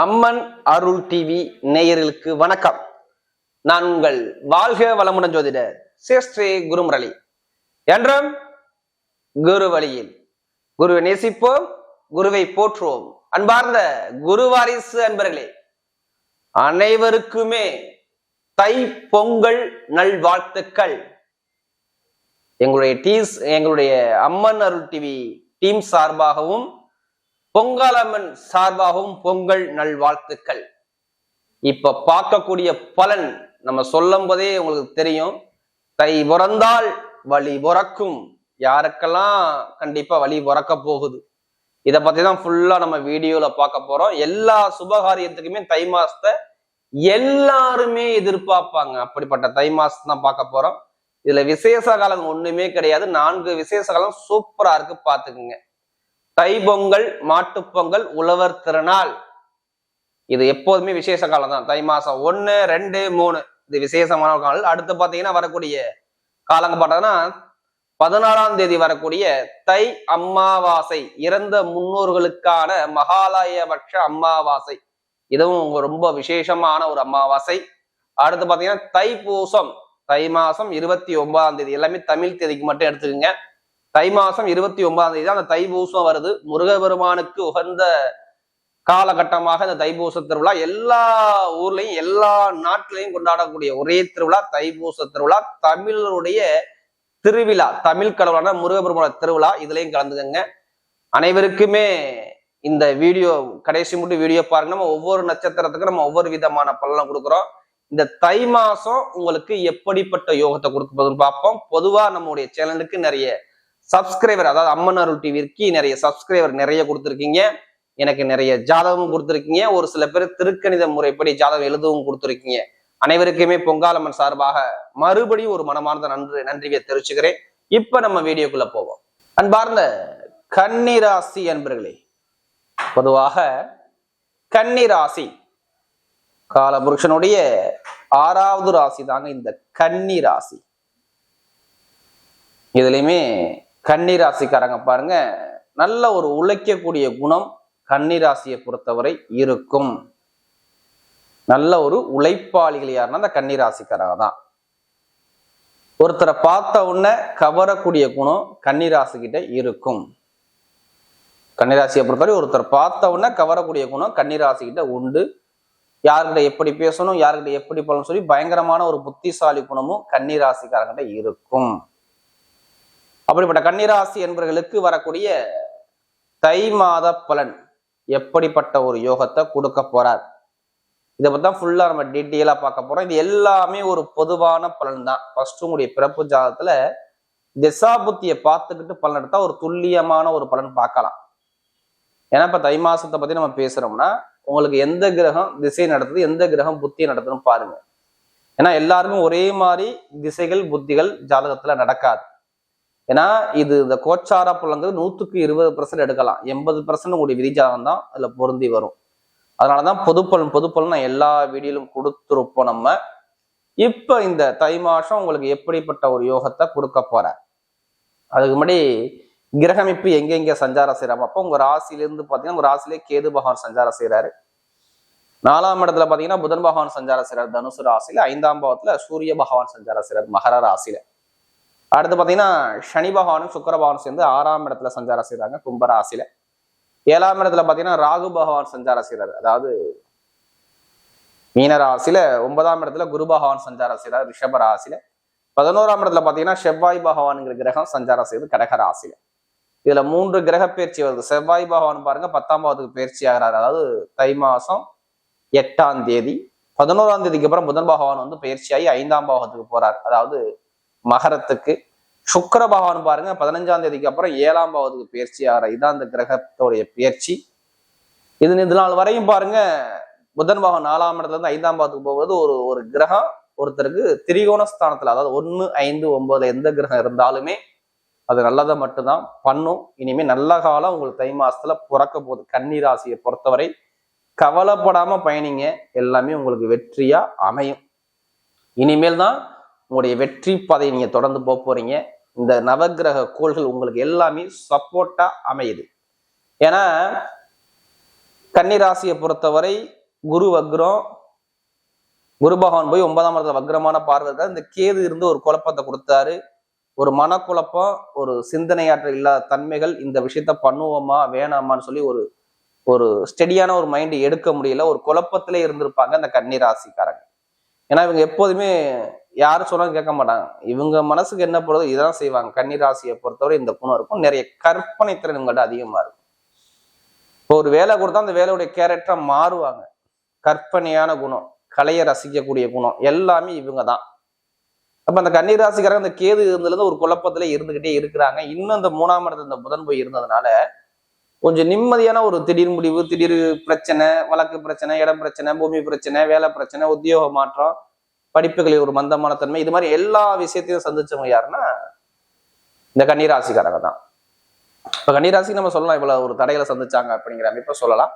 அம்மன் அருள் TV நேயர்களுக்கு வணக்கம். நான் உங்கள் வாழ்க வளமுடன் ஜோதிடர் சேஷ்ரே குருமுரளி. என்றும் குரு வழியில் குருவை நேசிப்போம் குருவை போற்றுவோம். அன்பார்ந்த குரு வாரிசு அன்பர்களே அனைவருக்குமே தை பொங்கல் நல்வாழ்த்துக்கள். எங்களுடைய டீஸ் எங்களுடைய அம்மன் அருள் டிவி டீம் சார்பாகவும் பொங்கலம்மன் சார்பாகவும் பொங்கல் நல்வாழ்த்துக்கள். இப்ப பார்க்கக்கூடிய பலன் நம்ம சொல்லும் போதே உங்களுக்கு தெரியும். தை பிறந்தால் வழி பிறக்கும். யாருக்கெல்லாம் கண்டிப்பா வழி பிறக்க போகுது. இதை பத்தி தான் ஃபுல்லா நம்ம வீடியோல பார்க்க போறோம். எல்லா சுபகாரியத்துக்குமே தை மாசத்தை எல்லாருமே எதிர்பார்ப்பாங்க. அப்படிப்பட்ட தை மாசம் தான் பார்க்க போறோம். இதுல விசேஷ காலம் ஒண்ணுமே கிடையாது. நான்கு விசேஷ காலம் சூப்பரா இருக்கு. பாத்துக்குங்க தை பொங்கல் மாட்டுப்பொங்கல் உழவர் திருநாள். இது எப்போதுமே விசேஷ காலம் தான். தை மாசம் ஒன்று ரெண்டு மூணு. இது விசேஷமான காலம். அடுத்து பார்த்தீங்கன்னா வரக்கூடிய காலங்க பார்த்தோன்னா பதினாலாம் தேதி வரக்கூடிய தை அம்மாவாசை இறந்த முன்னோர்களுக்கான மகாலயபட்ச அமாவாசை இதுவும் ரொம்ப விசேஷமான ஒரு அம்மாவாசை. அடுத்து பாத்தீங்கன்னா தைப்பூசம். தை மாசம் இருபத்தி ஒன்பதாம் தேதி. எல்லாமே தமிழ் தேதிக்கு மட்டும் எடுத்துக்கோங்க. தை மாசம் இருபத்தி ஒன்பதாம் தேதி தான் அந்த தைபூசம் வருது. முருகபெருமானுக்கு உகந்த காலகட்டமாக இந்த தைபூச திருவிழா எல்லா ஊர்லயும் எல்லா நாட்டிலையும் கொண்டாடக்கூடிய ஒரே திருவிழா தைபூச திருவிழா. தமிழருடைய திருவிழா தமிழ் கடவுளான முருகபெருமான திருவிழா. இதுலயும் கலந்துக்கங்க. அனைவருக்குமே இந்த வீடியோ கடைசி மட்டும் வீடியோ பாருங்க. நம்ம ஒவ்வொரு நட்சத்திரத்துக்கும் நம்ம ஒவ்வொரு விதமான பலனும் கொடுக்குறோம். இந்த தை மாசம் உங்களுக்கு எப்படிப்பட்ட யோகத்தை கொடுக்குறதுன்னு பார்ப்போம். பொதுவா நம்முடைய சேனலுக்கு நிறைய சப்ஸ்கிரைபர் அதாவது அம்மன் அருள் டிவிக்கு நிறைய சப்ஸ்கிரைபர் நிறைய கொடுத்துருக்கீங்க. எனக்கு நிறைய ஜாதகமும் கொடுத்துருக்கீங்க. ஒரு சில பேர் திருக்கணித முறைப்படி ஜாதகம் எழுதவும் கொடுத்துருக்கீங்க. அனைவருக்குமே பொங்காலம்மன் சார்பாக மறுபடியும் ஒரு மனமார்ந்த நன்றி நன்றியை தெரிவிச்சுக்கிறேன். இப்ப நம்ம வீடியோக்குள்ள போவோம். அன்பார்ந்த கன்னிராசி அன்பர்களே பொதுவாக கன்னிராசி காலபுருஷனுடைய ஆறாவது ராசி தாங்க இந்த கன்னி ராசி இதுலயுமே கன்னி ராசிக்காரங்க பாருங்க நல்ல ஒரு உழைக்கக்கூடிய குணம் கன்னி ராசியை பொறுத்தவரை இருக்கும். நல்ல ஒரு உழைப்பாளிகள் யாருன்னா அந்த கன்னி ராசிக்காரங்க தான். ஒருத்தரை பார்த்த உடனே கவரக்கூடிய குணம் கன்னிராசி கிட்ட இருக்கும். கன்னிராசியை பொறுத்தவரை ஒருத்தர் பார்த்த உடனே கவரக்கூடிய குணம் கன்னிராசி கிட்ட உண்டு. யார்கிட்ட எப்படி பேசணும் யார்கிட்ட எப்படி பண்ணணும் சொல்லி பயங்கரமான ஒரு புத்திசாலி குணமும் கன்னிராசிக்காரங்கிட்ட இருக்கும். அப்படிப்பட்ட கன்னிராசி என்பவர்களுக்கு வரக்கூடிய தை மாத பலன் எப்படிப்பட்ட ஒரு யோகத்தை கொடுக்க போறார்? இதை பத்தி தான் ஃபுல்லா நம்ம டீட்டெயிலா பார்க்க போறோம். இது எல்லாமே ஒரு பொதுவான பலன் தான் ஃபர்ஸ்ட் உங்களுடைய பிறப்பு ஜாதத்துல திசாபுத்தியை பார்த்துக்கிட்டு பலன் எடுத்தா ஒரு துல்லியமான ஒரு பலன் பார்க்கலாம். ஏன்னா இப்ப தை மாசத்தை பத்தி நம்ம பேசுறோம்னா உங்களுக்கு எந்த கிரகம் திசை நடத்துது எந்த கிரகம் புத்தி நடத்துதுன்னு பாருங்க. ஏன்னா எல்லாருக்கும் ஒரே மாதிரி திசைகள் புத்திகள் ஜாதகத்துல நடக்காது. ஏன்னா இது இந்த கோச்சாரா புலங்கிறது நூற்றுக்கு இருபது பர்சன்ட் எடுக்கலாம். எண்பது பர்சன்ட் உங்களுடைய விதிஜாதகம் தான் அதில் பொருந்தி வரும். அதனாலதான் பொதுப்பலன் பொதுப்பலன் நான் எல்லா வீடியோலும் கொடுத்துருப்போம் நம்ம. இப்போ இந்த தை மாதம் உங்களுக்கு எப்படிப்பட்ட ஒரு யோகத்தை கொடுக்க போகிற அதுக்கு முன்னாடி கிரகமைப்பு எங்கெங்கே சஞ்சாரம் செய்கிறாங்க அப்போ உங்கள் ராசியிலேருந்து பார்த்தீங்கன்னா உங்கள் ராசிலே கேது பகவான் சஞ்சாரம் செய்கிறாரு நாலாம் இடத்துல பார்த்தீங்கன்னா புதன் பகவான் சஞ்சாரம் செய்கிறார் தனுசு ராசியில் ஐந்தாம் பாவத்தில் சூரிய பகவான் சஞ்சாரம் செய்கிறார் மகர ராசியில். அடுத்து பாத்தீங்கன்னா சனி பகவானும் சுக்கர பகவானும் சேர்ந்து ஆறாம் இடத்துல சஞ்சாரம் செய்யறாங்க கும்பராசியில ஏழாம் இடத்துல பாத்தீங்கன்னா ராகு பகவான் சஞ்சாரம் செய்யறாரு அதாவது மீனராசியில ஒன்பதாம் இடத்துல குரு பகவான் சஞ்சாரம் செய்கிறார் ரிஷப ராசியில. பதினோராம் இடத்துல பாத்தீங்கன்னா செவ்வாய் பகவான்ங்கிற கிரகம் சஞ்சாரம் செய்து கடக ராசியில. இதுல மூன்று கிரக பயிற்சி வருது. செவ்வாய் பகவான் பாருங்க பத்தாம் பாவத்துக்கு பயிற்சி ஆகிறார். அதாவது தை மாசம் எட்டாம் தேதி பதினோராம் தேதிக்கு அப்புறம் புதன் பகவான் வந்து பயிற்சியாகி ஐந்தாம் பாவத்துக்கு போறார். அதாவது மகரத்துக்கு சுக்கர பகவான் பாருங்க பதினஞ்சாம் தேதிக்கு அப்புறம் ஏழாம் பாவத்துக்கு பயிற்சி ஆகிற இதான் அந்த கிரகத்தோடைய பயிற்சி. இது இது நாள் வரையும் பாருங்க புதன் பகவான் நாலாம் இடத்துல இருந்து ஐந்தாம் பாவத்துக்கு போவது ஒரு ஒரு கிரகம் ஒருத்தருக்கு திரிகோண ஸ்தானத்துல அதாவது ஒன்று ஐந்து ஒன்பதுல எந்த கிரகம் இருந்தாலுமே அது நல்லதை மட்டும்தான் பண்ணும். இனிமே நல்ல காலம் உங்களுக்கு தை மாசத்துல பிறக்க போகுது. கன்னி ராசியை பொறுத்தவரை கவலைப்படாம பயணிங்க. எல்லாமே உங்களுக்கு வெற்றியா அமையும். இனிமேல் தான் உங்களுடைய வெற்றி பாதையை நீங்க தொடர்ந்து போக போறீங்க. இந்த நவக்கிரக கோள்கள் உங்களுக்கு எல்லாமே சப்போர்ட்டா அமையுது. ஏன்னா கன்னிராசியை பொறுத்தவரை குரு வக்ரம் குரு பகவான் போய் ஒன்பதாம் இடத்துல வக்ரமான பார்வை இந்த கேது இருந்து ஒரு குழப்பத்தை கொடுத்தாரு. ஒரு மனக்குழப்பம் ஒரு சிந்தனையாற்ற இல்லாத தன்மைகள் இந்த விஷயத்த பண்ணுவோமா வேணாமான்னு சொல்லி ஒரு ஒரு ஸ்டெடியான ஒரு மைண்டு எடுக்க முடியல. ஒரு குழப்பத்திலே இருந்திருப்பாங்க அந்த கன்னிராசிக்காரங்க. ஏன்னா இவங்க எப்போதுமே யாரும் சொன்னாலும் கேட்க மாட்டாங்க. இவங்க மனசுக்கு என்ன போடுறதோ இதான் செய்வாங்க. கன்னிராசியை பொறுத்தவரை இந்த குணம் இருக்கும் நிறைய கற்பனை திறன் உங்கள்கிட்ட அதிகமா இருக்கும். இப்போ ஒரு வேலை கொடுத்தா அந்த வேலையுடைய கேரக்டரா மாறுவாங்க. கற்பனையான குணம் கலையை ரசிக்கக்கூடிய குணம் எல்லாமே இவங்க தான். அப்ப அந்த கன்னிராசிக்காரங்க அந்த கேது இருந்ததுல ஒரு குழப்பத்துல இருந்துகிட்டே இருக்கிறாங்க. இன்னும் அந்த மூணாம் இடத்துல இந்த புதன் போய் இருந்ததுனால கொஞ்சம் நிம்மதியான ஒரு திடீர் முடிவு திடீர் பிரச்சனை வழக்கு பிரச்சனை இடம் பிரச்சனை பூமி பிரச்சனை வேலை பிரச்சனை உத்தியோக மாற்றம் படிப்புகளில் ஒரு மந்தமான தன்மை. இது மாதிரி எல்லா விஷயத்தையும் சந்திச்சவங்க யாருன்னா இந்த கன்னிராசிக்காரங்க தான். இப்போ கன்னிராசி நம்ம சொல்லலாம் இவ்வளவு ஒரு தடைகளை சந்திச்சாங்க அப்படிங்கிற அமைப்பை சொல்லலாம்.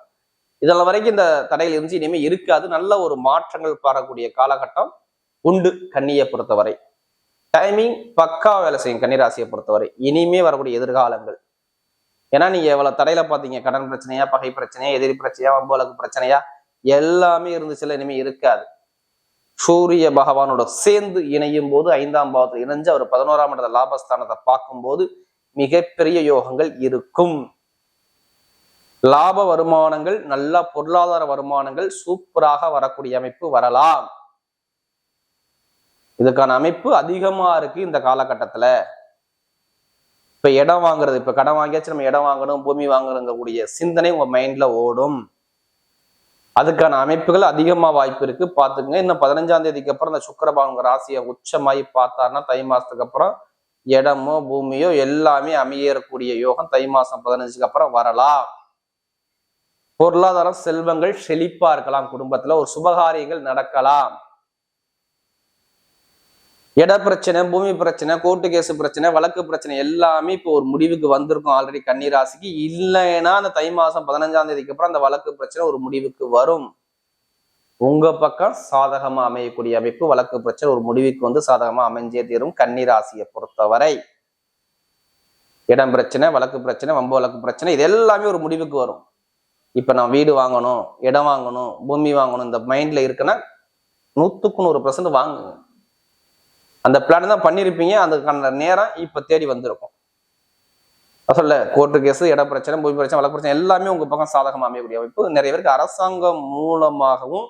இதெல்லாம் வரைக்கும் இந்த தடைகள் இருந்துச்சு இனிமே இருக்காது. நல்ல ஒரு மாற்றங்கள் பாரக்கூடிய காலகட்டம் உண்டு கன்னியை பொறுத்தவரை. டைமிங் பக்கா வேலை செய்யும் கன்னிராசியை பொறுத்தவரை. இனிமே வரக்கூடிய எதிர்காலங்கள். ஏன்னா நீங்க எவ்வளவு தடையில பாத்தீங்க. கடன் பிரச்சனையா பகை பிரச்சனையா எதிரி பிரச்சனையா வம்புவழக்கு பிரச்சனையா எல்லாமே இருந்துச்சுல இனிமே இருக்காது. சூரிய பகவானோட சேர்ந்து இணையும் போது ஐந்தாம் பாவத்தில் இணைஞ்சு அவர் பதினோராம் இடத்த லாபஸ்தானத்தை பார்க்கும்போது மிகப்பெரிய யோகங்கள் இருக்கும். லாப வருமானங்கள் நல்ல பொருளாதார வருமானங்கள் சூப்பராக வரக்கூடிய அமைப்பு வரலாம். இதுக்கான அமைப்பு அதிகமா இருக்கு இந்த காலகட்டத்துல. இப்ப இடம் வாங்குறது இப்ப கடன் வாங்கியாச்சு நம்ம இடம் வாங்கணும் பூமி வாங்கணுங்கக்கூடிய சிந்தனை உங்க மைண்ட்ல ஓடும். அதுக்கான அமைப்புகள் அதிகமாக வாய்ப்பு இருக்கு. பாத்துக்கங்க இன்னும் பதினஞ்சாம் தேதிக்கு அப்புறம் இந்த சுக்கரபானுங்க ராசியை உச்சமாயி பார்த்தாருன்னா தை மாசத்துக்கு அப்புறம் இடமோ பூமியோ எல்லாமே அமையக்கூடிய யோகம் தை மாசம் பதினஞ்சுக்கு அப்புறம் வரலாம். பொருளாதாரம் செல்வங்கள் செழிப்பா இருக்கலாம். குடும்பத்துல ஒரு சுபகாரியங்கள் நடக்கலாம். இட பிரச்சனை பூமி பிரச்சனை கோர்ட்டு கேஸ் பிரச்சனை வழக்கு பிரச்சனை எல்லாமே இப்போ ஒரு முடிவுக்கு வந்திருக்கும் ஆல்ரெடி கன்னிராசிக்கு இல்லைன்னா அந்த தை மாசம் பதினஞ்சாம் தேதிக்கு அப்புறம் அந்த வழக்கு பிரச்சனை ஒரு முடிவுக்கு வரும். உங்க பக்கம் சாதகமா அமையக்கூடிய அமைப்பு வழக்கு பிரச்சனை ஒரு முடிவுக்கு வந்து சாதகமா அமைஞ்சே தீரும் கன்னிராசியை பொறுத்தவரை. இடம் பிரச்சனை வழக்கு பிரச்சனை வம்பு வழக்கு பிரச்சனை இது எல்லாமே ஒரு முடிவுக்கு வரும். இப்ப நான் வீடு வாங்கணும் இடம் வாங்கணும் பூமி வாங்கணும் இந்த மைண்ட்ல இருக்குன்னா நூத்துக்கு நூறு பர்சன்ட் வாங்குங்க. அந்த பிளான் தான் பண்ணியிருப்பீங்க அதுக்கான நேரம் இப்போ தேடி வந்திருக்கும். சொல்ல கோர்ட்டு கேஸ் இட பிரச்சனை பூமி பிரச்சனை வழக்கு பிரச்சனை எல்லாமே உங்க பக்கம் சாதகமாக அமையக்கூடிய அமைப்பு. நிறைய பேருக்கு அரசாங்கம் மூலமாகவும்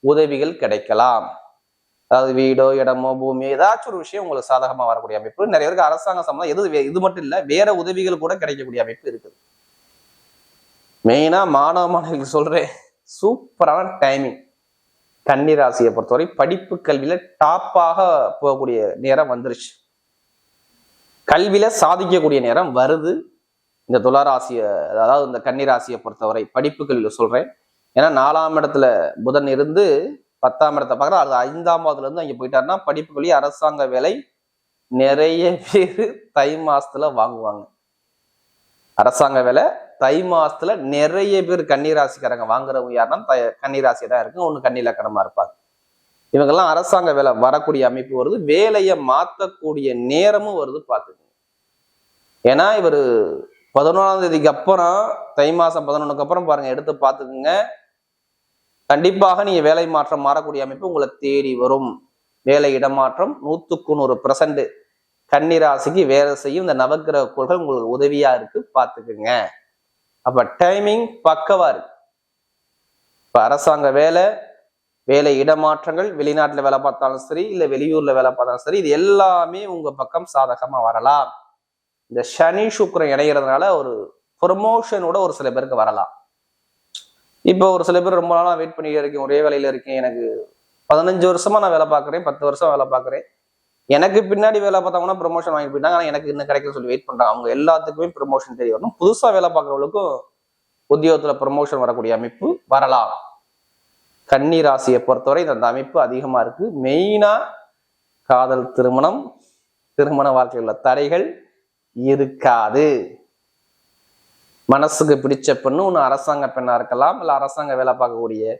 உதவிகள் கிடைக்கலாம். அதாவது வீடோ இடமோ பூமி ஏதாச்சும் ஒரு விஷயம் உங்களுக்கு சாதகமாக வரக்கூடிய அமைப்பு. நிறைய பேருக்கு அரசாங்க சம்பந்தம் எது வே- இது மட்டும் இல்லை வேற உதவிகள் கூட கிடைக்கக்கூடிய அமைப்பு இருக்குது. மெயினாக மாணவ மாணவிகள் சொல்கிறேன் சூப்பரான டைமிங் கன்னிராசியை பொறுத்தவரை படிப்பு கல்வியில டாப்பாக போகக்கூடிய நேரம் வந்துருச்சு. கல்வியில சாதிக்கக்கூடிய நேரம் வருது. இந்த துளாராசிய அதாவது இந்த கன்னிராசியை பொறுத்தவரை படிப்பு கல்வியில சொல்றேன். ஏன்னா நாலாம் இடத்துல புதன் இருந்து பத்தாம் இடத்தை பார்க்குற அது ஐந்தாம் பாவத்துல இருந்து அங்கே போயிட்டாருன்னா படிப்பு கல்வி அரசாங்க வேலை நிறைய பேர் தை மாசத்துல வாங்குவாங்க. அரசாங்க வேலை தை மாசத்துல நிறைய பேர் கன்னிராசிக்காரங்க வாங்குறவங்க யாருன்னா த- கன்னிராசி தான் இருக்கு ஒன்று கன்னிலக்கணமா இருப்பாங்க. இவங்கெல்லாம் அரசாங்க வேலை வரக்கூடிய அமைப்பு வருது. வேலையை மாற்றக்கூடிய நேரமும் வருது பார்த்துக்கோங்க. ஏன்னா இவர் பதினொன்றாம் தேதிக்கு அப்புறம் தை மாசம் பதினொன்றுக்கு அப்புறம் பாருங்க எடுத்து பார்த்துக்குங்க. கண்டிப்பாக நீங்க வேலை மாற்றம் மாறக்கூடிய அமைப்பு உங்களை தேடி வரும். வேலை இடமாற்றம் நூத்துக்கு நூறு பிரசன்ட் கன்னிராசிக்கு வேலை செய்யும். இந்த நவக்கிரக கோள்கள் உங்களுக்கு உதவியா இருக்கு பார்த்துக்குங்க. அப்ப டைமிங் பக்கவா இருக்கு. இப்ப அரசாங்க வேலை வேலை இடமாற்றங்கள் வெளிநாட்டுல வேலை பார்த்தாலும் சரி இல்ல வெளியூர்ல வேலை பார்த்தாலும் சரி இது எல்லாமே உங்க பக்கம் சாதகமா வரலாம். இந்த சனி சுக்கரன் இணைகிறதுனால ஒரு ப்ரொமோஷனோட ஒரு சில பேருக்கு வரலாம். இப்போ ஒரு சில பேர் ரொம்ப நாளாக வெயிட் பண்ணிட்டே இருக்கேன் ஒரே வேலையில இருக்கேன் எனக்கு பதினஞ்சு வருஷமா நான் வேலை பார்க்குறேன் பத்து வருஷம் வேலை பார்க்குறேன். எனக்கு பின்னாடி வேலை பார்த்தவங்கன்னா ப்ரொமோஷன் வாங்கி போயிட்டாங்க. ஆனால் எனக்கு இன்னும் கிடைக்கல சொல்லி வெயிட் பண்றாங்க. அவங்க எல்லாத்துக்குமே ப்ரொமோஷன் தெரிய வரணும். புதுசா வேலை பார்க்குறவங்களுக்கும் உத்தியோகத்துல ப்ரொமோஷன் வரக்கூடிய அமைப்பு வரலாம். கன்னி ராசியை பொறுத்தவரை இந்த அமைப்பு அதிகமா இருக்கு. மெயினா காதல் திருமணம் திருமண வாழ்க்கையில் உள்ள தடைகள் இருக்காது. மனசுக்கு பிடிச்ச பெண்ணு ஒன்று அரசாங்க பெண்ணா இருக்கலாம் இல்லை அரசாங்க வேலை பார்க்கக்கூடிய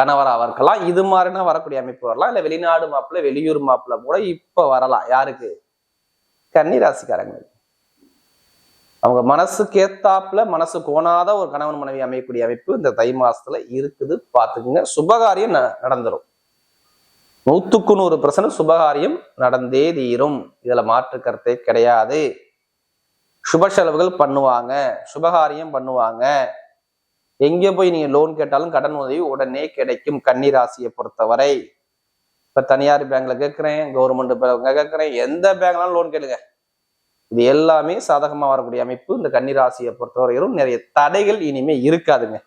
கணவராக இருக்கலாம் இது மாதிரினா வரக்கூடிய அமைப்பு வரலாம். இல்லை வெளிநாடு மாப்பிள்ள வெளியூர் மாப்பிள்ள கூட இப்போ வரலாம். யாருக்கு? கன்னி ராசிக்காரங்களுக்கு அவங்க மனசுக்கு ஏத்தாப்புல மனசு கோணாத ஒரு கணவன் மனைவி அமையக்கூடிய அமைப்பு இந்த தை மாசத்துல இருக்குது. பார்த்துக்குங்க. சுபகாரியம் ந- நடந்துரும். நூத்துக்கு நூறு பிரசன்ட் சுபகாரியம் நடந்தே தீரும். இதுல மாற்று கருத்தே கிடையாது. சுப செலவுகள் பண்ணுவாங்க. சுபகாரியம் பண்ணுவாங்க. எங்க போய் நீங்க லோன் கேட்டாலும் கடன் உதவி உடனே கிடைக்கும் கன்னிராசியை பொறுத்தவரை. இப்ப தனியார் பேங்க்ல கேட்கிறேன் கவர்மெண்ட் பேங்க்ல கேட்கிறேன் எந்த பேங்க்னாலும் லோன் கேளுங்க. இது எல்லாமே சாதகமா வரக்கூடிய அமைப்பு. இந்த கன்னிராசியை பொறுத்தவரையிலும் நிறைய தடைகள் இனிமே இருக்காதுங்க.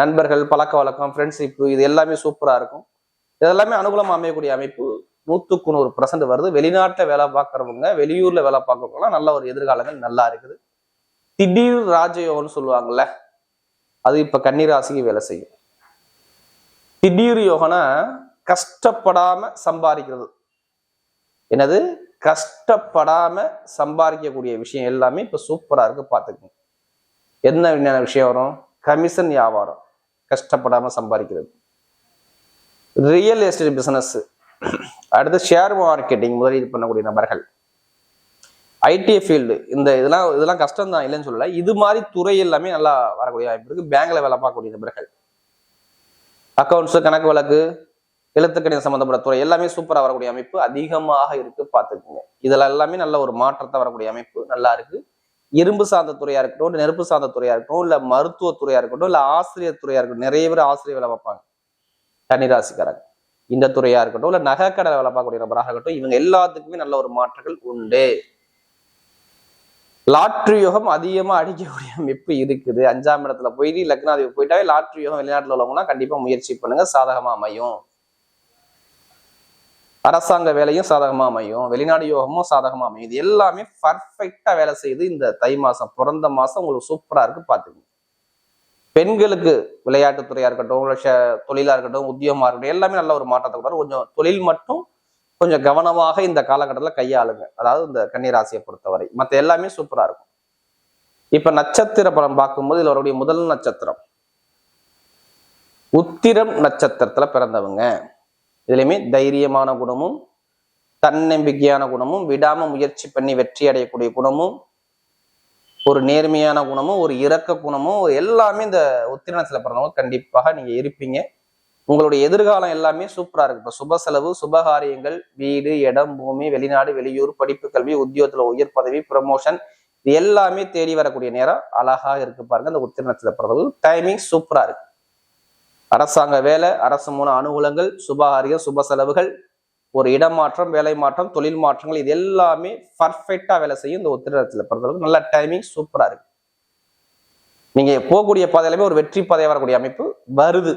நண்பர்கள் பழக்க வழக்கம் ஃப்ரெண்ட்ஷிப்பு இது எல்லாமே சூப்பரா இருக்கும். இதெல்லாமே அனுகூலமாக அமையக்கூடிய அமைப்பு. நூத்துக்கு நூறு பர்சன்ட் வருது. வெளிநாட்டில் வேலை பார்க்குறவங்க வெளியூர்ல வேலை பார்க்கறவங்கலாம் நல்ல ஒரு எதிர்காலங்கள் நல்லா இருக்குது. திடீர் ராஜயோகம்னு சொல்லுவாங்கல்ல அது இப்ப கன்னிராசிக்கு வேலை செய்யும். திடீர் யோகனா கஷ்டப்படாம சம்பாதிக்கிறது. என்னது? கஷ்டப்படாம சம்பாதிக்கக்கூடிய விஷயம் எல்லாமே இப்ப சூப்பரா இருக்கு பாத்துக்கோங்க. என்ன விஞ்ஞான விஷயம் வரும்? கமிஷன் வியாபாரம். கஷ்டப்படாம சம்பாதிக்கிறது. ரியல் எஸ்டேட் பிசினஸ் அடுத்து ஷேர் மார்க்கெட்டிங் முதலீடு பண்ணக்கூடிய நபர்கள். ஐடி ஃபீல்டு இந்த இதெல்லாம் இதெல்லாம் கஷ்டம் தான் இல்லைன்னு சொல்லலை. இது மாதிரி துறை எல்லாமே நல்லா வரக்கூடிய வாய்ப்பு இருக்குது பேங்க்கில் வேலை பார்க்கக்கூடிய நபர்கள் அக்கௌண்ட்ஸு கணக்கு வழக்கு எழுத்துக்கணிதம் சம்மந்தப்பட்ட துறை எல்லாமே சூப்பராக வரக்கூடிய அமைப்பு அதிகமாக இருக்கு பார்த்துக்குங்க. இதில் எல்லாமே நல்ல ஒரு மாற்றத்தை வரக்கூடிய அமைப்பு நல்லா இருக்கு. இரும்பு சார்ந்த துறையா இருக்கட்டும் இல்லை நெருப்பு சார்ந்த துறையா இருக்கட்டும் இல்லை மருத்துவ துறையா இருக்கட்டும் இல்லை ஆசிரியர் துறையா இருக்கட்டும் நிறைய பேர் ஆசிரியர் வேலை பார்ப்பாங்க. கன்னிராசிக்காரங்க. இந்த துறையா இருக்கட்டும் இல்லை நகைக்கடை வேலை பார்க்கக்கூடிய நபராக இருக்கட்டும் இவங்க எல்லாத்துக்குமே நல்ல ஒரு மாற்றங்கள் உண்டு. லாட்ரி யோகம் அதிகமாக அடிக்கக்கூடிய அமைப்பு இருக்குது. அஞ்சாம் இடத்துல போயிட்டு லக்னாதிபதி போயிட்டாவே லாட்ரி யோகம் வெளிநாட்டில் உள்ளவங்கன்னா கண்டிப்பாக முயற்சி பண்ணுங்க சாதகமாக அமையும். அரசாங்க வேலையும் சாதகமாக அமையும். வெளிநாடு யோகமும் சாதகமாக அமையும். இது எல்லாமே பர்ஃபெக்டாக வேலை செய்யுது இந்த தை மாதம் பிறந்த மாதம் உங்களுக்கு சூப்பராக இருக்கு பார்த்துக்கோங்க. பெண்களுக்கு விளையாட்டுத்துறையாக இருக்கட்டும் இல்ல ஷ- இருக்கட்டும் உத்தியோகமாக இருக்கட்டும் எல்லாமே நல்ல ஒரு மாற்றத்தை கொடுத்தாரு கொஞ்சம் தொழில் மட்டும் கொஞ்சம் கவனமாக இந்த காலகட்டத்தில் கையாளுங்க. அதாவது இந்த கன்னிராசியை பொறுத்தவரை. மற்ற எல்லாமே சூப்பராக இருக்கும். இப்போ நட்சத்திர படம் பார்க்கும்போது இதில் வரக்கூடிய முதல் நட்சத்திரம். உத்திரம் நட்சத்திரத்தில் பிறந்தவங்க. இதுலையுமே தைரியமான குணமும் தன்னம்பிக்கையான குணமும் விடாம முயற்சி பண்ணி வெற்றி அடையக்கூடிய குணமும் ஒரு நேர்மையான குணமும் ஒரு இறக்க குணமும் எல்லாமே இந்த உத்திரணத்துல பிறந்தவங்க கண்டிப்பாக நீங்க இருப்பீங்க. உங்களுடைய எதிர்காலம் எல்லாமே சூப்பரா இருக்கு. இப்போ சுப செலவு சுபகாரியங்கள் வீடு இடம் பூமி வெளிநாடு வெளியூர் படிப்பு கல்வி உத்தியோகத்துல உயர் பதவி ப்ரமோஷன் இது எல்லாமே தேடி வரக்கூடிய நேரம் அழகாக இருக்கு பாருங்க. இந்த உத்திரணத்துல பிறகு டைமிங் சூப்பரா இருக்கு. அரசாங்க வேலை அரசு மூலம் அனுகூலங்கள் சுபகாரியம் சுப செலவுகள் ஒரு இடமாற்றம் வேலை மாற்றம் தொழில் மாற்றங்கள் இது எல்லாமே பர்ஃபெக்டா வேலை செய்யும் இந்த உத்திரத்துல பிறந்தவங்களுக்கு நல்ல டைமிங் சூப்பரா இருக்கு. நீங்க போகக்கூடிய பாதையிலுமே ஒரு வெற்றி பாதையா வரக்கூடிய அமைப்பு வருது.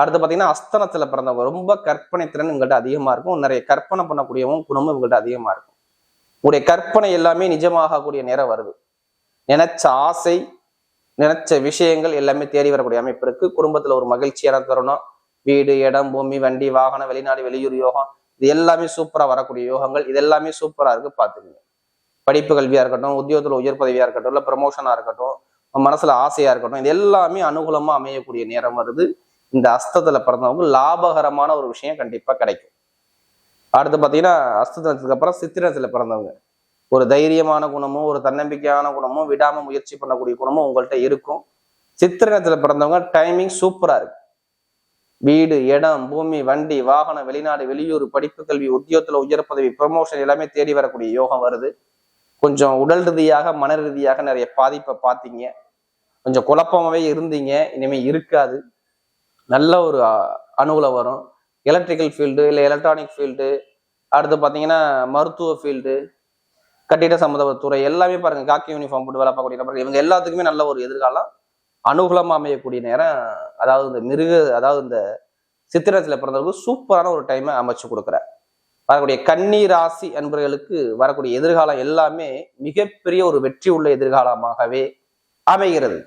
அடுத்து பார்த்தீங்கன்னா அஸ்தனத்தில் பிறந்தவங்க ரொம்ப கற்பனை திறன் உங்கள்கிட்ட அதிகமாக இருக்கும். நிறைய கற்பனை பண்ணக்கூடியவும் குணமும் உங்கள்கிட்ட அதிகமாக இருக்கும். உங்களுடைய கற்பனை எல்லாமே நிஜமாகக்கூடிய நேரம் வருது. நினைச்ச ஆசை நினைச்ச விஷயங்கள் எல்லாமே தேடி வரக்கூடிய அமைப்பு இருக்கு. குடும்பத்துல ஒரு மகிழ்ச்சியான தருணம். வீடு இடம் பூமி வண்டி வாகனம் வெளிநாடு வெளியூர் யோகம் இது எல்லாமே சூப்பரா வரக்கூடிய யோகங்கள். இது எல்லாமே சூப்பரா இருக்கு பாத்துக்கோங்க படிப்பு கல்வியா இருக்கட்டும் உத்தியோகத்துல உயர் பதவியா இருக்கட்டும் இல்ல ப்ரமோஷனா இருக்கட்டும் மனசில் மனசுல ஆசையா இருக்கட்டும் இது எல்லாமே அனுகூலமா அமையக்கூடிய நேரம் வருது. இந்த அஸ்தத்துல பிறந்தவங்க லாபகரமான ஒரு விஷயம் கண்டிப்பா கிடைக்கும். அடுத்து பார்த்தீங்கன்னா அஸ்தத்தினத்துக்கு அப்புறம் சித்திரத்துல பிறந்தவங்க. ஒரு தைரியமான குணமும் ஒரு தன்னம்பிக்கையான குணமும் விடாம முயற்சி பண்ணக்கூடிய குணமும் உங்கள்கிட்ட இருக்கும். சித்திரத்துல பிறந்தவங்க டைமிங் சூப்பரா இருக்கு வீடு இடம் பூமி வண்டி வாகனம் வெளிநாடு வெளியூர் படிப்பு கல்வி உத்தியோகத்துல உயர் பதவி ப்ரமோஷன் எல்லாமே தேடி வரக்கூடிய யோகம் வருது. கொஞ்சம் உடல் ரீதியாக மன ரீதியாக நிறைய பாதிப்பை பார்த்தீங்க. கொஞ்சம் குழப்பமாவே இருந்தீங்க. இனிமே இருக்காது. நல்ல ஒரு அ- அணுகுல வரும். எலக்ட்ரிக்கல் ஃபீல்டு இல்லை எலக்ட்ரானிக் ஃபீல்டு அடுத்து பார்த்தீங்கன்னா மருத்துவ ஃபீல்டு கட்டிட சம்மந்தப்பட்ட துறை எல்லாமே பாருங்க. காக்கி யூனிஃபார்ம் போட்டு வேலை பார்க்கக்கூடிய நபர்கள் இவங்க எல்லாத்துக்குமே நல்ல ஒரு எதிர்காலம். அனுகூலமாக அமையக்கூடிய நேரம் அதாவது இந்த மிருக அதாவது இந்த சித்திரத்தில் பிறந்தவங்களுக்கு சூப்பரான ஒரு டைமை அமைச்சு கொடுக்குறேன் வரக்கூடிய கன்னி ராசி அன்பர்களுக்கு வரக்கூடிய எதிர்காலம் எல்லாமே மிகப்பெரிய ஒரு வெற்றி உள்ள எதிர்காலமாகவே அமைகிறது.